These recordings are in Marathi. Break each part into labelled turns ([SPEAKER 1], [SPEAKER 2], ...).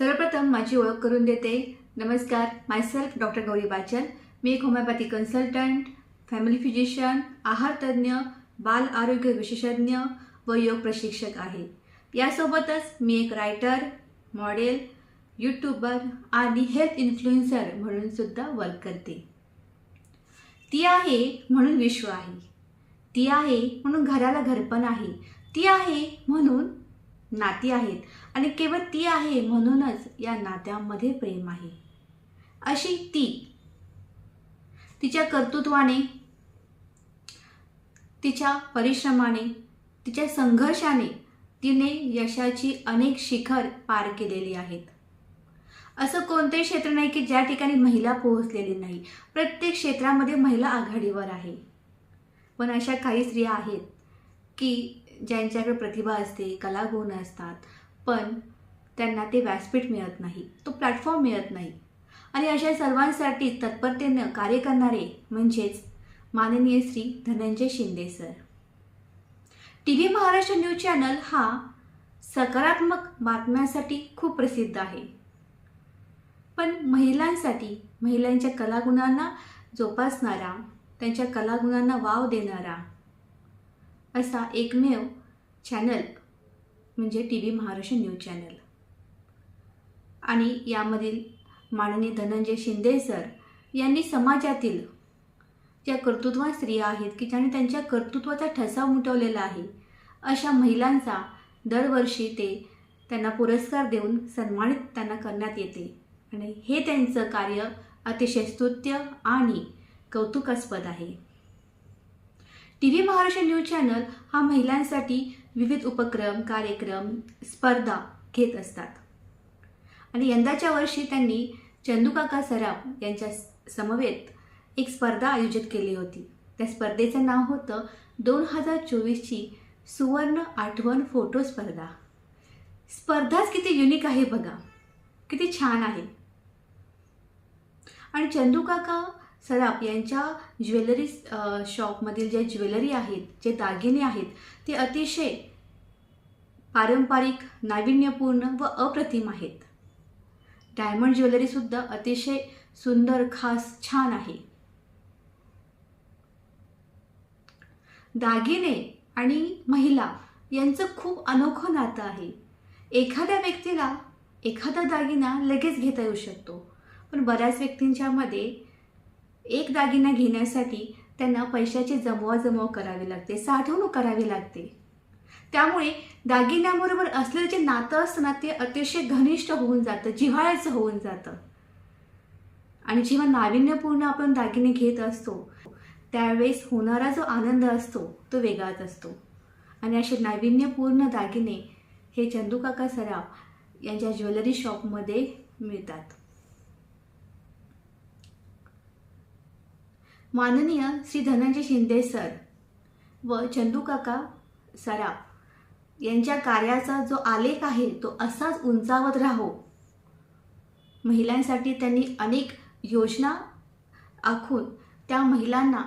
[SPEAKER 1] सर्वप्रथम माझी ओळख करून देते. नमस्कार मायसेल्फ डॉक्टर गौरी बाचन. मी एक होमिओपॅथी कन्सल्टंट फॅमिली फिजिशियन आहार तज्ज्ञ बाल आरोग्य विशेषज्ञ व योग प्रशिक्षक आहे. यासोबतच मी एक रायटर मॉडेल यूट्यूबर आणि हेल्थ इन्फ्लुएन्सर म्हणून सुद्धा वर्क करते. ती आहे म्हणून विश्व आहे. ती आहे म्हणून घराला घरपण आहे. ती आहे म्हणून नाती आहेत आणि केवळ ती आहे म्हणूनच या नात्यामध्ये प्रेम आहे. अशी ती तिच्या कर्तृत्वाने तिच्या परिश्रमाने तिच्या संघर्षाने तिने यशाची अनेक शिखर पार केलेली आहेत. असं कोणतंही क्षेत्र नाही की ज्या ठिकाणी महिला पोहोचलेली नाही. प्रत्येक क्षेत्रामध्ये महिला आघाडीवर आहे. पण अशा काही स्त्रिया आहेत की ज्यांच्याकडे प्रतिभा असते कलागुण असतात पण त्यांना ते व्यासपीठ मिळत नाही तो प्लॅटफॉर्म मिळत नाही. आणि अशा सर्वांसाठी तत्परतेनं कार्य करणारे म्हणजेच माननीय Shri Dhananjay Shinde sir. T V Maharashtra news channel हा सकारात्मक बातम्यांसाठी खूप प्रसिद्ध आहे. पण महिलांसाठी महिलांच्या कलागुणांना जोपासणारा त्यांच्या कलागुणांना वाव देणारा असा एकमेव चॅनल म्हणजे T V Maharashtra news channel आणि यामधील माननीय धनंजय शिंदे सर यांनी समाजातील ज्या कर्तृत्वान स्त्रिया आहेत की ज्याने त्यांच्या कर्तृत्वाचा ठसा उमटवलेला आहे अशा महिलांचा दरवर्षी ते त्यांना पुरस्कार देऊन सन्मानित त्यांना करण्यात येते. आणि हे त्यांचं कार्य अतिशय स्तुत्य आणि कौतुकास्पद आहे. T V Maharashtra news channel हा महिलांसाठी विविध उपक्रम कार्यक्रम स्पर्धा घेत असतात. आणि यंदाच्या वर्षी त्यांनी चंदूकाका सराफ यांच्या समवेत एक स्पर्धा आयोजित केली होती. त्या स्पर्धेचं नाव होतं दोन हजार चोवीसची सुवर्ण आठवण फोटो स्पर्धा. स्पर्धाच किती युनिक आहे बघा. किती छान आहे. आणि चंदूकाका सराफ यांच्या ज्वेलरी शॉपमधील ज्या ज्वेलरी आहेत जे दागिने आहेत ते अतिशय पारंपरिक नाविन्यपूर्ण व अप्रतिम आहेत. डायमंड ज्वेलरीसुद्धा अतिशय सुंदर खास छान आहे. दागिने आणि महिला यांचं खूप अनोखं नातं आहे. एखाद्या व्यक्तीला एखादा दागिना लगेच घेता येऊ शकतो. पण बऱ्याच व्यक्तींच्यामध्ये एक दागिना घेण्यासाठी त्यांना पैशाची जमवाजमव करावी लागते साठवणूक करावी लागते. त्यामुळे दागिन्याबरोबर असलेलं जे नातं असतं ना ते अतिशय घनिष्ठ होऊन जातं जिव्हाळ्याचं होऊन जातं. आणि जेव्हा नाविन्यपूर्ण आपण दागिने घेत असतो त्यावेळेस होणारा जो आनंद असतो तो वेगळाच असतो. आणि असे नाविन्यपूर्ण दागिने हे चंदूकाका सराफ यांच्या ज्वेलरी शॉपमध्ये मिळतात. माननीय श्री धनंजय शिंदे सर व चंदूकाका सराफ यांच्या कार्याचा जो आलेख आहे तो असाच उंचावत राहो. महिलांसाठी त्यांनी अनेक योजना आखून त्या महिलांना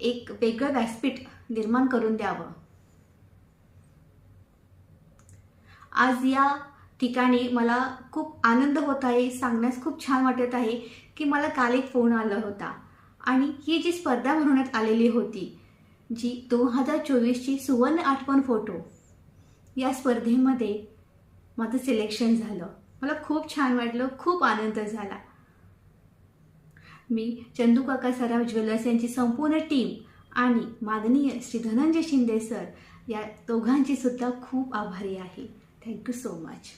[SPEAKER 1] एक वेगळं व्यासपीठ निर्माण करून द्यावं. आज या ठिकाणी मला खूप आनंद होत आहे सांगण्यास खूप छान वाटत आहे की मला काल एक फोन आला होता. आणि ही जी स्पर्धा भरवण्यात आलेली होती जी दोन हजार चोवीसची सुवर्ण आठवण फोटो या स्पर्धेमध्ये माझं सिलेक्शन झालं. मला खूप छान वाटलं खूप आनंद झाला. मी चंदूकाका सराव ज्वेलर्स यांची संपूर्ण टीम आणि माननीय श्री धनंजय शिंदे सर या दोघांची सुद्धा खूप आभारी आहे. Thank you so much